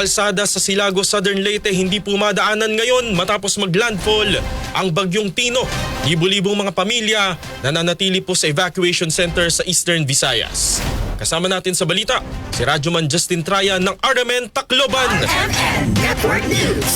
kalsada sa Silago, Southern Leyte hindi pumadaanan ngayon matapos maglandfall ang bagyong Tino. Libo-libong mga pamilya nananatili po sa evacuation center sa Eastern Visayas. Kasama natin sa balita, si Radyoman Justin Traya ng RMN Tacloban.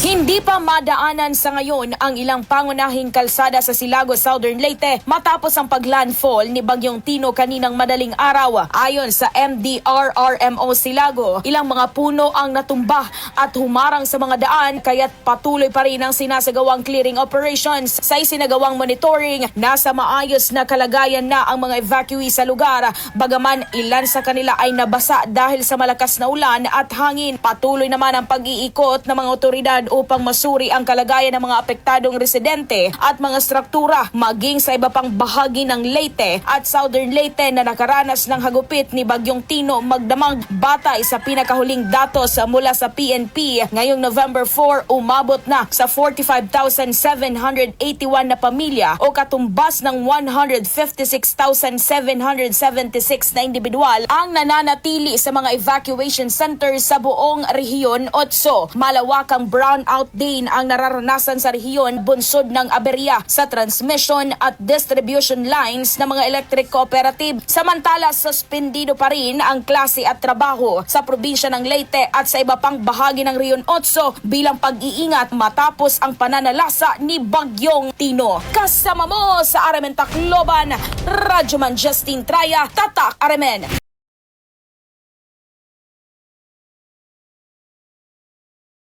Hindi pa madaanan sa ngayon ang ilang pangunahing kalsada sa Silago, Southern Leyte matapos ang paglandfall ni Bagyong Tino kaninang madaling araw. Ayon sa MDRRMO Silago, ilang mga puno ang natumba at humarang sa mga daan kaya't patuloy pa rin ang sinasagawang clearing operations. Sa isinagawang monitoring, nasa maayos na kalagayan na ang mga evacuee sa lugar. Bagaman ilan sa kanila ay nabasa dahil sa malakas na ulan at hangin. Patuloy naman ang pag-iikot ng mga otoridad upang masuri ang kalagayan ng mga apektadong residente at mga struktura maging sa iba pang bahagi ng Leyte at Southern Leyte na nakaranas ng hagupit ni Bagyong Tino magdamag batay sa pinakahuling datos mula sa PNP ngayong November 4 umabot na sa 45,781 na pamilya o katumbas ng 156,776 na individual ang nananatili sa mga evacuation centers sa buong rehiyon 8. Malawakang brownout din ang nararanasan sa rehiyon bunsod ng aberya sa transmission at distribution lines ng mga electric cooperative. Samantala, suspendido pa rin ang klase at trabaho sa probinsya ng Leyte at sa iba pang bahagi ng Riyon 8 bilang pag-iingat matapos ang pananalasa ni Bagyong Tino. Kasama mo sa Aramen Tacloban, Radyoman Justin Traya, Tatak Aramen.